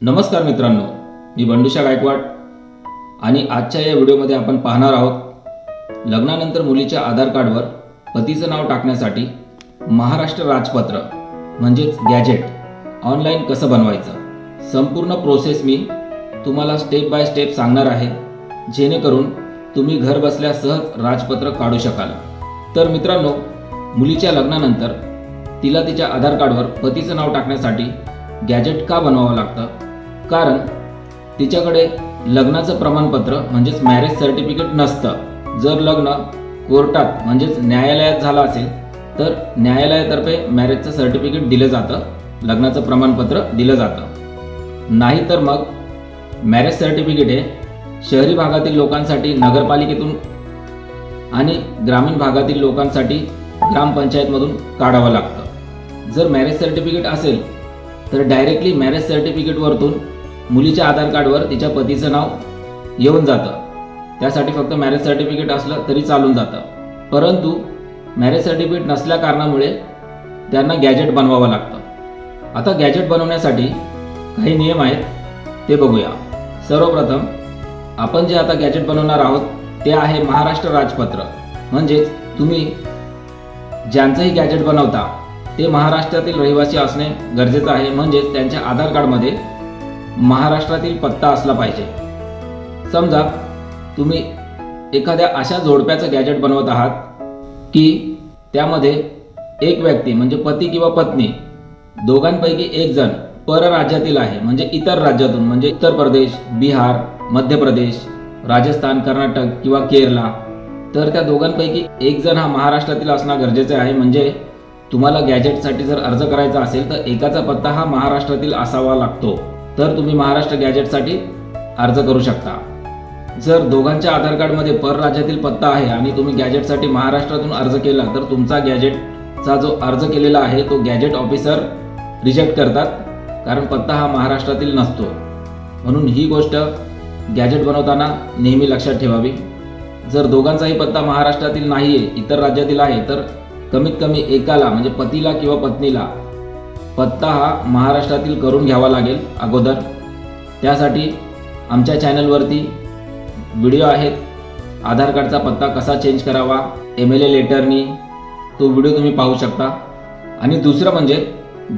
नमस्कार मित्रांनो मी बंडुशा गायकवाड आणि आजच्या या व्हिडिओमध्ये आपण पाहणार आहोत लग्नानंतर मुलीच्या आधार कार्डवर पतीचं नाव टाकण्यासाठी महाराष्ट्र राजपत्र म्हणजेच गॅजेट ऑनलाईन कसं बनवायचं? संपूर्ण प्रोसेस मी तुम्हाला स्टेप बाय स्टेप सांगणार आहे जेणेकरून तुम्ही घर बसल्या सहज राजपत्र काढू शकाल. तर मित्रांनो मुलीच्या लग्नानंतर तिला तिच्या आधार कार्डवर पतीचं नाव टाकण्यासाठी गॅजेट का बनवावं लागतं? कारण तिच्याकडे लग्नाचं प्रमाणपत्र म्हणजेच मॅरेज सर्टिफिकेट नसतं. जर लग्न कोर्टात म्हणजेच न्यायालयात झालं असेल तर न्यायालयातर्फे मॅरेजचं सर्टिफिकेट दिलं जातं लग्नाचं प्रमाणपत्र दिलं जातं. नाही तर मग मॅरेज सर्टिफिकेट हे शहरी भागातील लोकांसाठी नगरपालिकेतून आणि ग्रामीण भागातील लोकांसाठी ग्रामपंचायतमधून काढावं लागतं. जर मॅरेज सर्टिफिकेट असेल तर डायरेक्टली मॅरेज सर्टिफिकेटवरतून मुलीच्या आधार कार्डवर तिच्या पतीचं नाव येऊन जातं. त्यासाठी फक्त मॅरेज सर्टिफिकेट असलं तरी चालून जातं. परंतु मॅरेज सर्टिफिकेट नसल्या कारणामुळे त्यांना गॅजेट बनवावं लागतं. आता गॅजेट बनवण्यासाठी काही नियम आहेत ते बघूया. सर्वप्रथम आपण जे आता गॅजेट बनवणार आहोत ते आहे महाराष्ट्र राजपत्र. म्हणजेच तुम्ही ज्यांचंही गॅजेट बनवता ते महाराष्ट्रातील रहिवासी असणे गरजेचं आहे. म्हणजेच त्यांच्या आधार कार्डमध्ये महाराष्ट्रातील पत्ता असला पाहिजे. समजा तुम्ही एखाद्या अशा जोडप्याचं गॅजेट बनवत आहात की त्यामध्ये एक व्यक्ती म्हणजे पती किंवा पत्नी दोघांपैकी एक जण परराज्यातील आहे म्हणजे इतर राज्यातून म्हणजे उत्तर प्रदेश बिहार मध्य प्रदेश राजस्थान कर्नाटक किंवा केरला तर त्या दोघांपैकी एक जण हा महाराष्ट्रातील असणं गरजेचे आहे. म्हणजे तुम्हाला गॅजेटसाठी जर अर्ज करायचा असेल तर एकाचा पत्ता हा महाराष्ट्रातील असावा लागतो. तर तुम्ही महाराष्ट्र गॅजेटसाठी अर्ज करू शकता. जर दोघांच्या आधार कार्डमध्ये परराज्यातील पत्ता आहे आणि तुम्ही गॅजेटसाठी महाराष्ट्रातून अर्ज केला तर तुमचा गॅजेटचा जो अर्ज केलेला आहे तो गॅजेट ऑफिसर रिजेक्ट करतात कारण पत्ता हा महाराष्ट्रातील नसतो. म्हणून ही गोष्ट गॅजेट बनवताना नेहमी लक्षात ठेवावी. जर दोघांचाही पत्ता महाराष्ट्रातील नाही आहे इतर राज्यातील आहे तर कमीत कमी एकाला म्हणजे पतीला किंवा पत्नीला पत्ता हा महाराष्ट्रातील करून घ्यावा लागेल अगोदर. त्यासाठी आमच्या चॅनलवरती व्हिडिओ आहेत. आधार कार्डचा पत्ता कसा चेंज करावा एम एल ए लेटरनी तो व्हिडिओ तुम्ही पाहू शकता. आणि दुसरं म्हणजे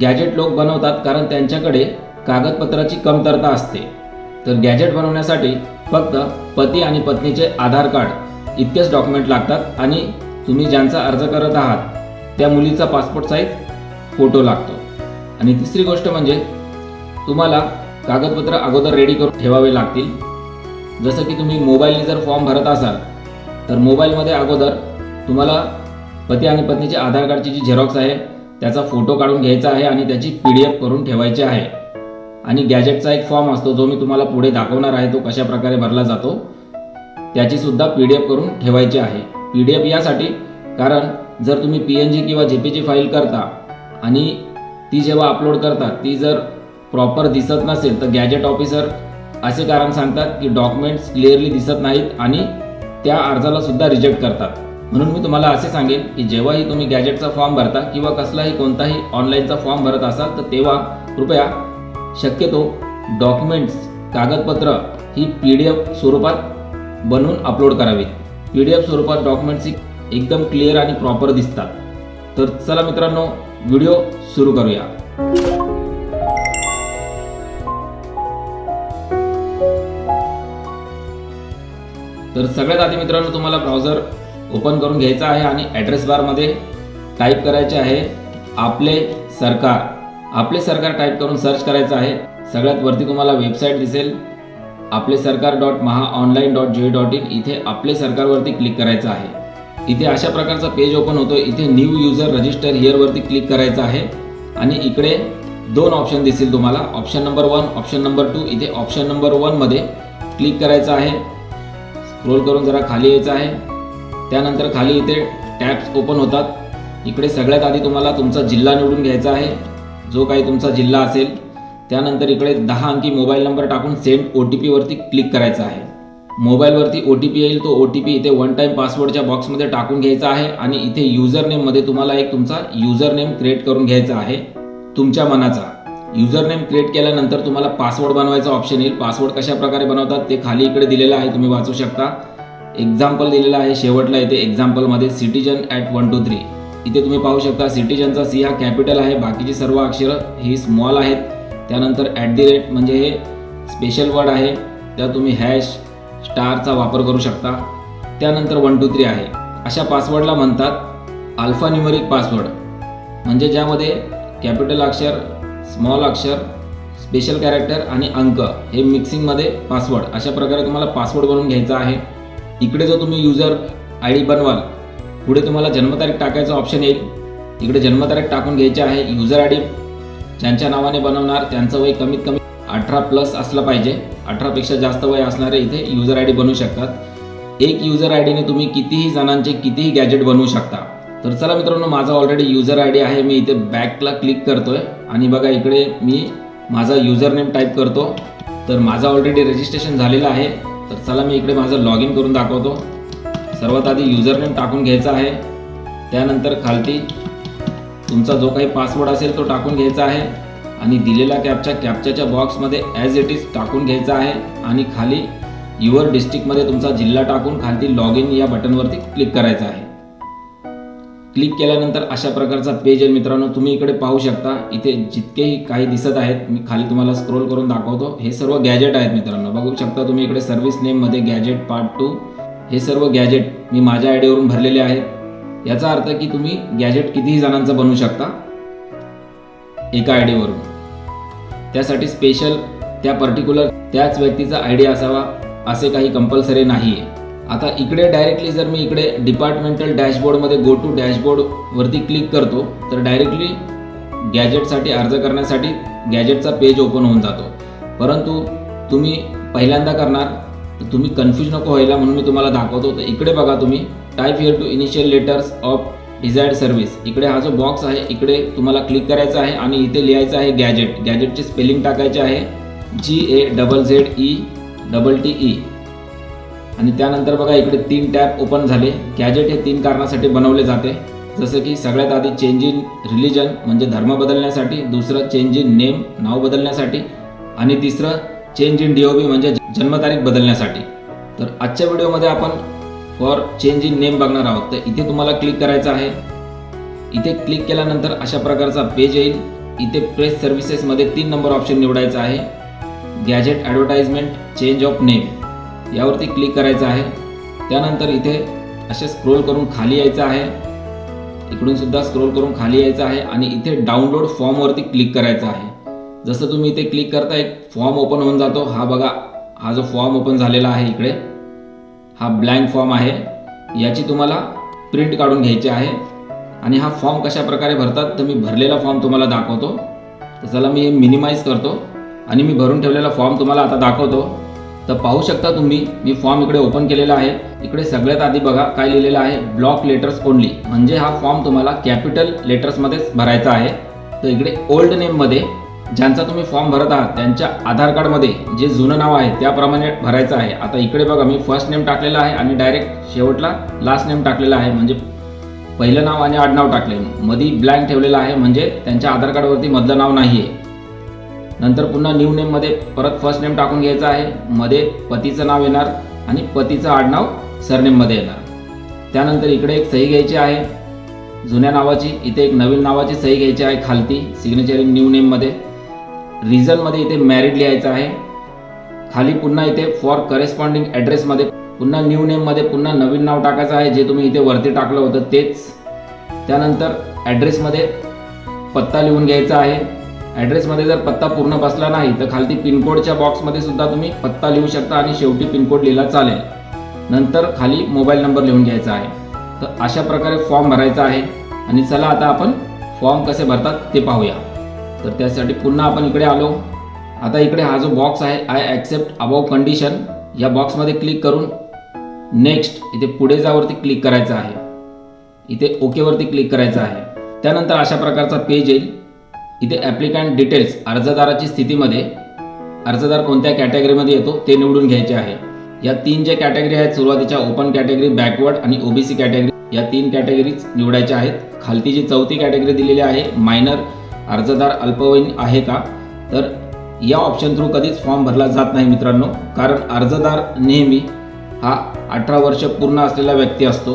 गॅजेट लोक बनवतात कारण त्यांच्याकडे कागदपत्राची कमतरता असते. तर गॅजेट बनवण्यासाठी फक्त पती आणि पत्नीचे आधार कार्ड इतकेच डॉक्युमेंट लागतात आणि तुम्ही ज्यांचा अर्ज करत आहात त्या मुलीचा पासपोर्ट साईज फोटो लागतो. आणि तिसरी गोष्ट म्हणजे तुम्हाला कागदपत्र अगोदर रेडी करून ठेवावे लागतील. जसं की तुम्ही मोबाईलने जर फॉर्म भरत असाल तर मोबाईलमध्ये अगोदर तुम्हाला पती आणि पत्नीचे आधार कार्डची जी झेरॉक्स आहे त्याचा फोटो काढून घ्यायचा आहे आणि त्याची पी डी एफ करून ठेवायची आहे. आणि गॅजेटचा एक फॉर्म असतो जो मी तुम्हाला पुढे दाखवणार आहे तो कशा प्रकारे भरला जातो त्याची सुद्धा पी डी एफ करून ठेवायची आहे. पी डी एफ यासाठी कारण जर तुम्ही पी एन जी किंवा जी पीची फाईल करता आणि ती जेव्हा अपलोड करतात ती जर प्रॉपर दिसत नसेल तर गॅजेट ऑफिसर असे कारण सांगतात की डॉक्युमेंट्स क्लिअरली दिसत नाहीत आणि त्या अर्जाला सुद्धा रिजेक्ट करतात. म्हणून मी तुम्हाला असे सांगेन की जेव्हाही तुम्ही गॅजेटचा फॉर्म भरता किंवा कसलाही कोणताही ऑनलाईनचा फॉर्म भरत असाल तर तेव्हा कृपया शक्यतो डॉक्युमेंट्स कागदपत्र ही पी डी एफ स्वरूपात बनवून अपलोड करावीत पी डी एफ स्वरूपात डॉक्युमेंट्स ही एकदम क्लिअर आणि प्रॉपर दिसतात. तर चला मित्रांनो व्हिडिओ सुरू करूया. तर सगळ्यात आधी मित्रांनो तुम्हाला ब्राउझर ओपन करून घ्यायचा आहे आणि ॲड्रेस बारमध्ये टाईप करायचे आहे आपले सरकार. आपले सरकार टाईप करून सर्च करायचं आहे. सगळ्यात वरती तुम्हाला वेबसाईट दिसेल. Aaple Sarkar dot Maha online dot G dot in इथे आपले सरकारवरती क्लिक करायचं आहे. इथे अशा प्रकारचा पेज ओपन होतो. इथे न्यू युजर रजिस्टर हिअरवरती क्लिक करायचं आहे. आणि इकडे दोन ऑप्शन दिसतील तुम्हाला. Option number one option number two इथे ऑप्शन नंबर वनमध्ये क्लिक करायचं आहे. स्क्रोल करून जरा खाली यायचं आहे. त्यानंतर खाली इथे टॅब्स ओपन होतात. इकडे सगळ्यात आधी तुम्हाला तुमचा जिल्हा निवडून घ्यायचा आहे. जो काही तुमचा जिल्हा असेल. त्यानंतर इकडे दहा अंकी मोबाईल नंबर टाकून सेंड ओ टी पीवरती क्लिक करायचं आहे. मोबाईलवरती ओ टी पी येईल तो ओ टी पी इथे वन टाईम पासवर्डच्या बॉक्समध्ये टाकून घ्यायचा आहे आणि इथे युजर नेममध्ये तुम्हाला एक तुमचा युजर नेम क्रिएट करून घ्यायचा आहे तुमच्या मनाचा. युजर नेम क्रिएट केल्यानंतर तुम्हाला पासवर्ड बनवायचा ऑप्शन येईल. पासवर्ड कशा प्रकारे बनवतात ते खाली इकडे दिलेलं आहे तुम्ही वाचू शकता. एक्झाम्पल दिलेलं आहे शेवटला इथे एक्झाम्पलमध्ये citizen at one two three इथे तुम्ही पाहू शकता सिटीजनचा सी हा कॅपिटल आहे बाकीची सर्व अक्षरं ही स्मॉल आहेत. त्यानंतर ॲट दी रेट म्हणजे हे स्पेशल वर्ड आहे. त्या तुम्ही हॅश स्टारचा वापर करू शकता. त्यानंतर वन टू थ्री आहे. अशा पासवर्डला म्हणतात अल्फान्यूमरिक पासवर्ड म्हणजे ज्यामध्ये कॅपिटल अक्षर स्मॉल अक्षर स्पेशल कॅरेक्टर आणि अंक हे मिक्सिंगमध्ये पासवर्ड अशा प्रकारे तुम्हाला पासवर्ड बनवून घ्यायचा आहे. इकडे जो तुम्ही युजर आय डी बनवाल पुढे तुम्हाला जन्मतारीख टाकायचा ऑप्शन येईल. इकडे जन्मतारीख टाकून घ्यायची आहे युजर आय डी ज्यांच्या नावाने बनवणार त्यांचं वय कमीत कमी अठरा प्लस असला पाहिजे. अठरापेक्षा जास्त वय असणारे इथे युजर आय डी बनवू शकतात. एक युजर आय डीने तुम्ही कितीही जणांचे कितीही गॅजेट बनवू शकता. तर चला मित्रांनो माझा ऑलरेडी युजर आय डी आहे. मी इथे बॅकला क्लिक करतोय. आणि बघा इकडे मी माझा युजर नेम टाईप करतो. तर माझा ऑलरेडी रजिस्ट्रेशन झालेलं आहे. तर चला मी इकडे माझं लॉग इन करून दाखवतो. सर्वात आधी युजर नेम टाकून घ्यायचा आहे. त्यानंतर खालती तुमचा जो काही पासवर्ड असेल तो टाकून घ्यायचा आहे. आणि दिलेला कॅपच्या कॅपच्याच्या बॉक्समध्ये ॲज इट इज टाकून घ्यायचा आहे. आणि खाली युअर डिस्ट्रिक्टमध्ये तुमचा जिल्हा टाकून खालती लॉग इन या बटनवरती क्लिक करायचं आहे. क्लिक केल्यानंतर अशा प्रकारचा पेज आहे मित्रांनो तुम्ही इकडे पाहू शकता. इथे जितकेही काही दिसत आहेत मी खाली तुम्हाला स्क्रोल करून दाखवतो. हे सर्व गॅजेट आहेत मित्रांनो. बघू शकता तुम्ही इकडे सर्व्हिस नेममध्ये गॅजेट पार्ट टू हे सर्व गॅजेट मी माझ्या आयडीवरून भरलेले आहेत याचा अर्थ की तुम्ही गॅजेट कितीही जणांचं बनवू शकता एका आय डीवरून त्यासाठी स्पेशल त्या पर्टिक्युलर त्याच व्यक्तीचा आय डी असावा असे काही कंपल्सरी नाही आहे आता इकडे डायरेक्टली जर मी इकडे डिपार्टमेंटल डॅशबोर्डमध्ये गो टू डॅशबोर्डवरती क्लिक करतो तर डायरेक्टली गॅजेटसाठी अर्ज करण्यासाठी गॅजेटचा पेज ओपन होऊन जातो. परंतु तुम्ही पहिल्यांदा करणार तर तुम्ही कन्फ्यूज नको व्हायला म्हणून मी तुम्हाला दाखवतो. तर इकडे बघा तुम्ही type here to initial letters of desired service इकडे हा जो बॉक्स आहे इकडे तुम्हाला क्लिक करायचा आहे आणि इथे लिहायचं आहे गॅजेट गॅजेटची स्पेलिंग टाकायचे आहे G A double Z E double T E आणि त्यानंतर बघा इकडे तीन टॅब ओपन झाले. गॅजेट हे तीन कारणासाठी बनवले जाते. जसं की सगळ्यात आधी चेंज इन रिलिजन म्हणजे धर्म बदलण्यासाठी. दुसरं चेंज इन नेम नाव बदलण्यासाठी. आणि तिसरं चेंज इन डीओबी म्हणजे जन्मतारीख बदलण्यासाठी. तर आजच्या व्हिडिओमध्ये आपण फॉर चेंज इन नेम बघणार आहोत. तर इथे तुम्हाला क्लिक करायचं आहे. इथे क्लिक केल्यानंतर अशा प्रकारचा पेज येईल. इथे प्रेस सर्व्हिसेसमध्ये तीन नंबर ऑप्शन निवडायचा आहे. Gazette advertisement change of name यावरती क्लिक करायचं आहे. त्यानंतर इथे असे स्क्रोल करून खाली यायचं आहे. इकडून सुद्धा स्क्रोल करून खाली यायचं आहे आणि इथे डाउनलोड फॉर्मवरती क्लिक करायचं आहे. जसं तुम्ही इथे क्लिक करता एक फॉर्म ओपन होऊन जातो. हा बघा हा जो फॉर्म ओपन झालेला आहे इकडे. हा ब्लँक फॉर्म आहे. याची तुम्हाला प्रिंट काढून घ्यायची आहे. आणि हा फॉर्म कशा प्रकारे भरतात तर मी भरलेला फॉर्म तुम्हाला दाखवतो. तर चला मी मिनिमाइज करतो. आणि मी भरून ठेवलेला फॉर्म तुम्हाला आता दाखवतो. तर पाहू शकता तुम्ही मी फॉर्म इकडे ओपन केलेला आहे. इकडे सगळ्यात आधी बघा काय लिहिलेलं आहे. ब्लॉक लेटर्स ओनली म्हणजे हा फॉर्म तुम्हाला कॅपिटल लेटर्समध्येच भरायचा आहे. तर इकडे ओल्ड नेममध्ये ज्यांचा तुम्ही फॉर्म भरत आहात त्यांच्या आधार कार्डमध्ये जे जुनं नाव आहे त्याप्रमाणे भरायचं आहे. आता इकडे बघा मी फर्स्ट नेम टाकलेला आहे आणि डायरेक्ट शेवटला लास्ट नेम टाकलेला आहे. म्हणजे पहिलं नाव आणि आडनाव टाकले मधी ब्लँक ठेवलेलं आहे म्हणजे त्यांच्या आधार कार्डवरती मधलं नाव नाही आहे नंतर पुन्हा न्यू नेममध्ये परत फर्स्ट नेम टाकून घ्यायचं आहे. मध्ये पतीचं नाव येणार आणि पतीचं आडनाव सरनेममध्ये येणार. त्यानंतर इकडे एक सही घ्यायची आहे. जुन्या नावाची इथे एक नवीन नावाची सही घ्यायची आहे खालती सिग्नेचर इन न्यू नेममध्ये रिझनमध्ये इथे मॅरिड लिहायचं आहे. खाली पुन्हा इथे फॉर करेस्पॉन्डिंग ॲड्रेसमध्ये पुन्हा न्यू नेममध्ये पुन्हा नवीन नाव टाकायचं आहे जे तुम्ही इथे वरती टाकलं होतं तेच. त्यानंतर ॲड्रेसमध्ये पत्ता लिहून घ्यायचा आहे. ॲड्रेसमध्ये जर पत्ता पूर्ण बसला नाही तर खालती पिनकोडच्या बॉक्समध्ये सुद्धा तुम्ही पत्ता लिहू शकता आणि शेवटी पिनकोड लिहिला चालेल. नंतर खाली मोबाईल नंबर लिहून घ्यायचा आहे. तर अशा प्रकारे फॉर्म भरायचा आहे. आणि चला आता आपण फॉर्म कसे भरतात ते पाहूया. तर त्यासाठी पुन्हा आपण इकडे आलो. आता इकडे हा जो बॉक्स आहे आय ॲक्सेप्ट अबाव कंडिशन या बॉक्समध्ये क्लिक करून नेक्स्ट इथे पुढे जावरती क्लिक करायचं आहे. इथे ओकेवरती क्लिक करायचं आहे. त्यानंतर अशा प्रकारचा पेज येईल. इथे ॲप्लिकँट डिटेल्स अर्जदाराची स्थितीमध्ये अर्जदार कोणत्या कॅटेगरीमध्ये येतो ते निवडून घ्यायचे आहे. या तीन ज्या कॅटेगरी आहेत सुरुवातीच्या ओपन कॅटेगरी बॅकवर्ड आणि ओबीसी कॅटेगरी या तीन कॅटेगरीज निवडायच्या आहेत. खालती जी चौथी कॅटेगरी दिलेली आहे मायनर अर्जदार अल्पवयीन आहे का? तर या ऑप्शन थ्रू कधीच फॉर्म भरला जात नाही मित्रांनो. कारण अर्जदार नेहमी हा अठरा वर्ष पूर्ण असलेला व्यक्ती असतो.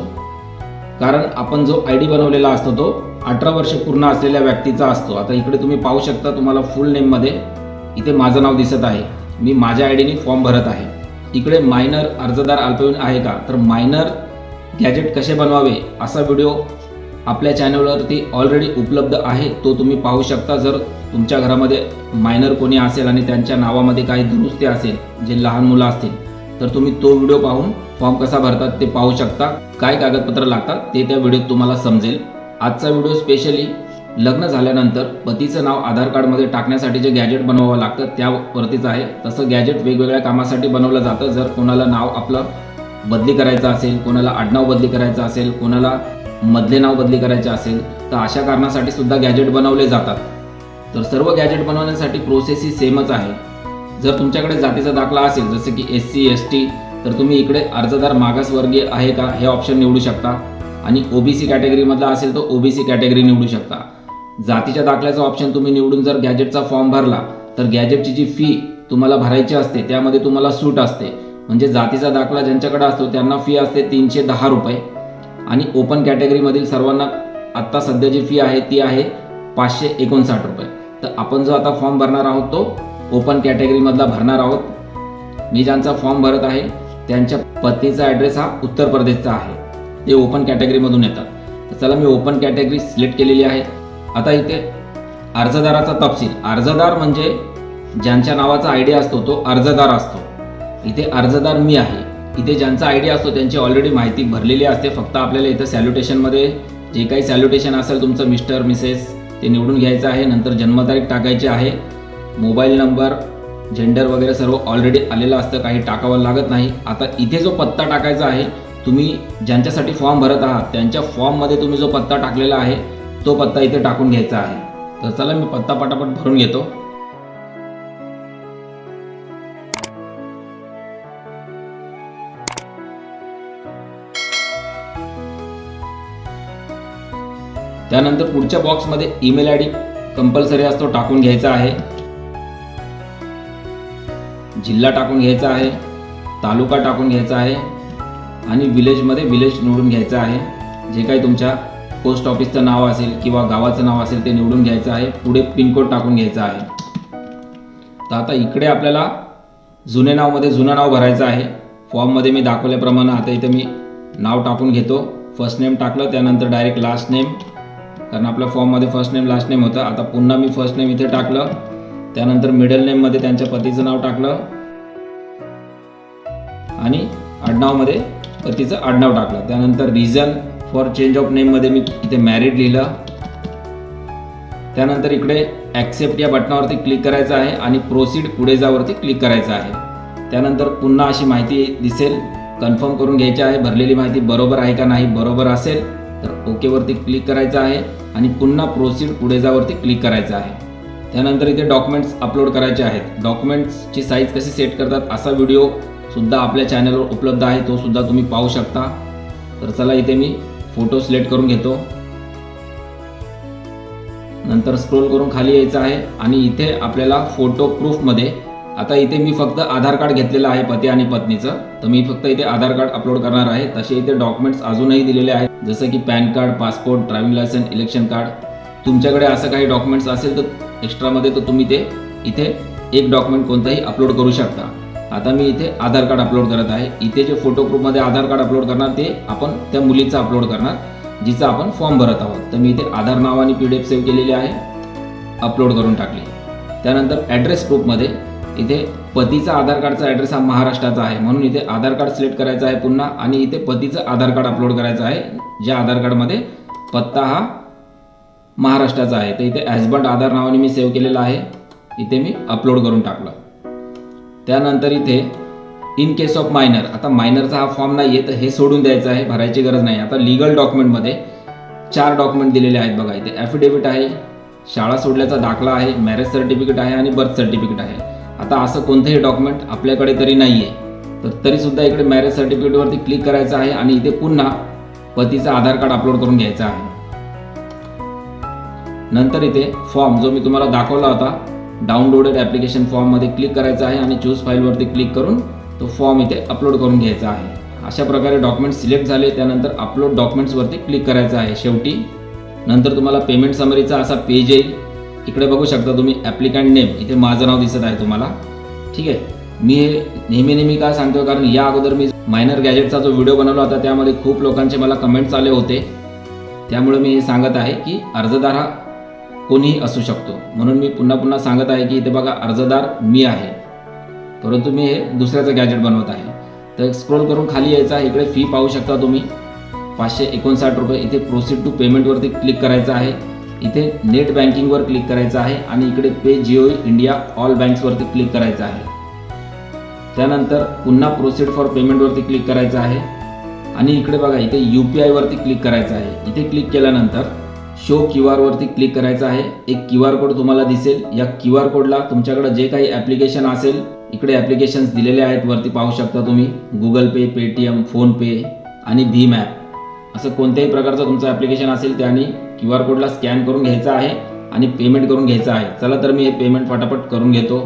कारण आपण जो आय डी बनवलेला असतो तो अठरा वर्ष पूर्ण असलेल्या व्यक्तीचा असतो. आता इकडे तुम्ही पाहू शकता तुम्हाला फुल नेममध्ये इथे माझं नाव दिसत आहे. मी माझ्या आय डीने फॉर्म भरत आहे. इकडे मायनर अर्जदार अल्पवयीन आहे का? तर मायनर गॅजेट कसे बनवावे असा व्हिडिओ आपल्या चॅनलवरती ऑलरेडी उपलब्ध आहे तो तुम्ही पाहू शकता. जर तुमच्या घरामध्ये मायनर कोणी असेल आणि त्यांच्या नावामध्ये काही दुरुस्ती असेल जे लहान मुलं असतील तर तुम्ही तो व्हिडिओ पाहून फॉर्म कसा भरतात ते पाहू शकता. काय कागदपत्र लागतात ते त्या व्हिडिओत तुम्हाला समजेल. आजचा व्हिडिओ स्पेशली लग्न झाल्यानंतर पतीचं नाव आधार कार्डमध्ये टाकण्यासाठी जे गॅजेट बनवावं लागतं त्यावरतीच आहे. तसं गॅजेट वेगवेगळ्या कामासाठी बनवलं जातं. जर कोणाला नाव आपलं बदली करायचं असेल कोणाला आडनाव बदली करायचं असेल कोणाला मधले नाव बदली करायचे असेल तर अशा कारणासाठी सुद्धा गॅजेट बनवले जातात. तर सर्व गॅजेट बनवण्यासाठी प्रोसेस ही सेमच आहे. जर तुमच्याकडे जातीचा दाखला असेल जसं की एस सी एस टी तर तुम्ही इकडे अर्जदार मागासवर्गीय आहे का हे ऑप्शन निवडू शकता. आणि ओबीसी कॅटेगरीमधला असेल तर ओबीसी कॅटेगरी निवडू शकता. जातीच्या दाखल्याचा ऑप्शन तुम्ही निवडून जर गॅजेटचा फॉर्म भरला तर गॅजेटची जी फी तुम्हाला भरायची असते त्यामध्ये तुम्हाला सूट असते. म्हणजे जातीचा दाखला ज्यांच्याकडे असतो त्यांना फी असते तीनशे दहा रुपये. आणि ओपन कॅटेगरीमधील सर्वांना आत्ता सध्या जी फी आहे ती आहे पाचशे एकोणसाठ रुपये. तर आपण जो आता फॉर्म भरणार आहोत तो ओपन कॅटेगरीमधला भरणार आहोत. मी ज्यांचा फॉर्म भरत आहे त्यांच्या पत्नीचा ॲड्रेस हा उत्तर प्रदेशचा आहे. ते ओपन कॅटेगरीमधून येतात. तर चला मी ओपन कॅटेगरी सिलेक्ट केलेली आहे. आता इथे अर्जदाराचा तपशील. अर्जदार म्हणजे ज्यांच्या नावाचा आय डी असतो तो अर्जदार असतो. इथे अर्जदार मी आहे. इथे ज्यांचा आयडिया असतो त्यांची ऑलरेडी माहिती भरलेली असते. फक्त आपल्याला इथं सॅल्युटेशनमध्ये जे काही सॅल्युटेशन असेल तुमचं मिस्टर मिसेस ते निवडून घ्यायचं आहे. नंतर जन्मतारीख टाकायची आहे. मोबाईल नंबर जेंडर वगैरे सर्व ऑलरेडी आलेलं असतं. काही टाकावं लागत नाही. आता इथे जो पत्ता टाकायचा आहे तुम्ही ज्यांच्यासाठी फॉर्म भरत आहात त्यांच्या फॉर्ममध्ये तुम्ही जो पत्ता टाकलेला आहे तो पत्ता इथे टाकून घ्यायचा आहे. तर चला मी पत्ता पटापट भरून घेतो. त्यानंतर पुढच्या बॉक्समध्ये ईमेल आय डी कंपल्सरी असतो टाकून घ्यायचा आहे. जिल्हा टाकून घ्यायचा आहे तालुका टाकून घ्यायचा आहे आणि विलेजमध्ये विलेज निवडून घ्यायचं आहे. जे काही तुमच्या पोस्ट ऑफिसचं नाव असेल किंवा गावाचं नाव असेल ते निवडून घ्यायचं आहे. पुढे पिनकोड टाकून घ्यायचा आहे. तर आता इकडे आपल्याला जुने नावमध्ये जुनं नाव भरायचं आहे. फॉर्ममध्ये मी दाखवल्याप्रमाणे आता इथे मी नाव टाकून घेतो. फर्स्ट नेम टाकलं त्यानंतर डायरेक्ट लास्ट नेम कारण आपल्या फॉर्ममध्ये फर्स्ट नेम लास्ट नेम होतं. आता पुन्हा मी फर्स्ट नेम इथे टाकलं. त्यानंतर मिडल नेममध्ये त्यांच्या पतीचं नाव टाकलं. आणि आडनावमध्ये पतीचं आडनाव टाकलं. त्यानंतर रिझन फॉर चेंज ऑफ नेममध्ये मी इथे मॅरिड लिहिलं. त्यानंतर इकडे ॲक्सेप्ट या बटनावरती क्लिक करायचं आहे आणि प्रोसीड पुढे जावरती क्लिक करायचं आहे. त्यानंतर पुन्हा अशी माहिती दिसेल. कन्फर्म करून घ्यायची आहे. भरलेली माहिती बरोबर आहे का नाही बरोबर असेल. तर ओकेवरती क्लिक करायचं आहे आणि पुन्हा प्रोसीड पुढे जावरती क्लिक करायचं आहे. त्यानंतर इथे डॉक्युमेंट्स अपलोड करायचे आहेत. डॉक्युमेंट्सची साईज कशी सेट करतात असा व्हिडिओ सुद्धा आपल्या चॅनलवर उपलब्ध आहे. तो सुद्धा तुम्ही पाहू शकता. तर चला इथे मी फोटो सिलेक्ट करून घेतो. नंतर स्क्रोल करून खाली यायचं आहे आणि इथे आपल्याला फोटो प्रूफमध्ये आता इथे मी फक्त आधार कार्ड घेतलेलं आहे पती आणि पत्नीचं. तर मी फक्त इथे आधार कार्ड अपलोड करणार आहे. तसे इथे डॉक्युमेंट्स अजूनही दिलेले आहेत. जसं की PAN card passport driving licence election card. तुमच्याकडे असं काही डॉक्युमेंट्स असेल तर एक्स्ट्रामध्ये तर तुम्ही ते इथे एक डॉक्युमेंट कोणताही अपलोड करू शकता. आता मी इथे आधार कार्ड अपलोड करत आहे. इथे जे फोटो प्रूफमध्ये आधार कार्ड अपलोड करणार ते आपण त्या मुलीचं अपलोड करणार जिचा आपण फॉर्म भरत आहोत. तर मी इथे आधार नावाने पी डी एफ सेव्ह केलेली आहे. अपलोड करून टाकली. त्यानंतर ॲड्रेस प्रूफमध्ये इथे पतीचा आधार कार्डचा ॲड्रेस हा महाराष्ट्राचा आहे. म्हणून इथे आधार कार्ड सिलेक्ट करायचं आहे पुन्हा आणि इथे पतीचं आधार कार्ड अपलोड करायचं आहे. ज्या आधार कार्डमध्ये पत्ता हा महाराष्ट्राचा आहे. तर इथे हॅजबंड आधार नावाने मी सेव्ह केलेला आहे. इथे मी अपलोड करून टाकलं. त्यानंतर इथे इन केस ऑफ मायनर आता मायनरचा हा फॉर्म नाही आहे तर हे सोडून द्यायचं आहे. भरायची गरज नाही. आता लिगल डॉक्युमेंटमध्ये चार डॉक्युमेंट दिलेले आहेत बघा. इथे ॲफिडेविट आहे शाळा सोडल्याचा दाखला आहे मॅरेज सर्टिफिकेट आहे आणि बर्थ सर्टिफिकेट आहे. आता असं कोणतंही डॉक्युमेंट आपल्याकडे तरी नाही आहे तर तरीसुद्धा इकडे मॅरेज सर्टिफिकेटवरती क्लिक करायचं आहे आणि इथे पुन्हा पतीचं आधार कार्ड अपलोड करून घ्यायचं आहे. नंतर इथे फॉर्म जो मी तुम्हाला दाखवला होता डाउनलोडेड ॲप्लिकेशन फॉर्ममध्ये क्लिक करायचा आहे आणि चूज फाईलवरती क्लिक करून तो फॉर्म इथे अपलोड करून घ्यायचा आहे. अशा प्रकारे डॉक्युमेंट सिलेक्ट झाले त्यानंतर अपलोड डॉक्युमेंट्सवरती क्लिक करायचं आहे शेवटी. नंतर तुम्हाला पेमेंट समरीचा असा पेज येईल. इकडे बघू शकता तुम्ही ॲप्लिकंट नेम इथे माझं नाव दिसत आहे तुम्हाला. ठीक आहे? मी हे नेहमी नेहमी का सांगतो कारण या अगोदर मी मायनर गॅजेटचा जो व्हिडिओ बनवला होता त्यामध्ये खूप लोकांचे मला कमेंट्स आले होते. त्यामुळे मी हे सांगत आहे की अर्जदार हा कोणीही असू शकतो. म्हणून मी पुन्हा पुन्हा सांगत आहे की इथे बघा अर्जदार मी आहे. परंतु मी हे दुसऱ्याचं गॅजेट बनवत आहे. तर स्क्रोल करून खाली यायचं आहे. इकडे फी पाहू शकता तुम्ही. पाचशे एकोणसाठ रुपये. इथे प्रोसीड टू पेमेंटवरती क्लिक करायचं आहे. इथे नेट बँकिंगवर क्लिक करायचं आहे आणि इकडे पे जिओ इंडिया ऑल बँक्सवरती क्लिक करायचं आहे. त्यानंतर पुन्हा प्रोसिड फॉर पेमेंटवरती क्लिक करायचं आहे. आणि इकडे बघा इथे यू पी आयवरती क्लिक करायचं आहे. इथे क्लिक केल्यानंतर शो क्यू आरवरती क्लिक करायचं आहे. एक क्यू आर कोड तुम्हाला दिसेल. या क्यू आर कोडला तुमच्याकडे जे काही ॲप्लिकेशन असेल इकडे ॲप्लिकेशन्स दिलेले आहेत वरती पाहू शकता तुम्ही. गुगल पे पेटीएम फोनपे आणि भीम ॲप असं कोणत्याही प्रकारचं तुमचं ॲप्लिकेशन असेल त्याने क्यू आर कोडला स्कॅन करून घ्यायचा आहे आणि पेमेंट करून घ्यायचं आहे. चला तर मी हे पेमेंट फटाफट करून घेतो.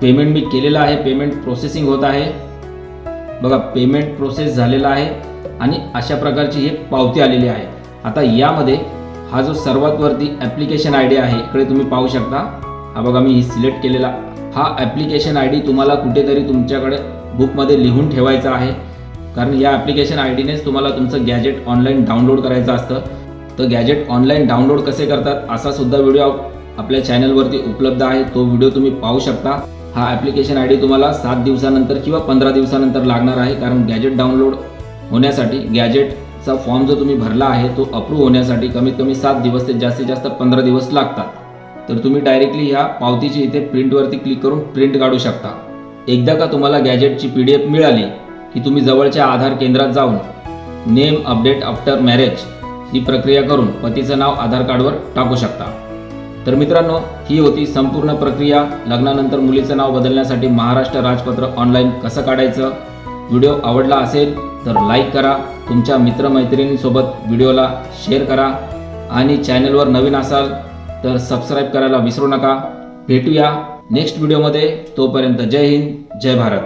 पेमेंट मी केलेलं आहे. पेमेंट प्रोसेसिंग होत आहे. बघा पेमेंट प्रोसेस झालेला आहे आणि अशा प्रकारची एक पावती आलेली आहे. आता यामध्ये हा जो सर्वात वरती ॲप्लिकेशन आय डी आहे इकडे तुम्ही पाहू शकता. हा बघा मी सिलेक्ट केलेला. हा ॲप्लिकेशन आय डी तुम्हाला कुठेतरी तुमच्याकडे बुकमध्ये लिहून ठेवायचा आहे. कारण या ॲप्लिकेशन आय डीनेच तुम्हाला तुमचं गॅजेट ऑनलाईन डाउनलोड करायचं असतं. तर गॅजेट ऑनलाईन डाउनलोड कसे करतात असा सुद्धा व्हिडिओ आपल्या चॅनलवरती उपलब्ध आहे. तो व्हिडिओ तुम्ही पाहू शकता. हा ॲप्लिकेशन आय डी तुम्हाला सात दिवसानंतर किंवा पंधरा दिवसानंतर लागणार आहे. कारण गॅजेट डाउनलोड होण्यासाठी गॅजेटचा फॉर्म जो तुम्ही भरला आहे तो अप्रूव्ह होण्यासाठी कमीत कमी सात दिवस ते जास्तीत जास्त पंधरा दिवस लागतात. तर तुम्ही डायरेक्टली ह्या पावतीची इथे प्रिंटवरती क्लिक करून प्रिंट काढू शकता. एकदा का तुम्हाला गॅजेटची पी डी एफ मिळाली की तुम्ही जवळच्या आधार केंद्रात जाऊन नेम अपडेट आफ्टर मॅरेज ही प्रक्रिया करून पतीचं नाव आधार कार्डवर टाकू शकता. तर मित्रांनो ही होती संपूर्ण प्रक्रिया. लग्नानंतर मुलीचं नाव बदलण्यासाठी महाराष्ट्र राजपत्र ऑनलाईन कसं काढायचं? व्हिडिओ आवडला असेल तर लाईक करा. तुमच्या मित्रमैत्रिणींसोबत व्हिडिओला शेअर करा. आणि चॅनलवर नवीन असाल तर सबस्क्राईब करायला विसरू नका. भेटूया नेक्स्ट व्हिडिओमध्ये. तोपर्यंत जय हिंद जय भारत.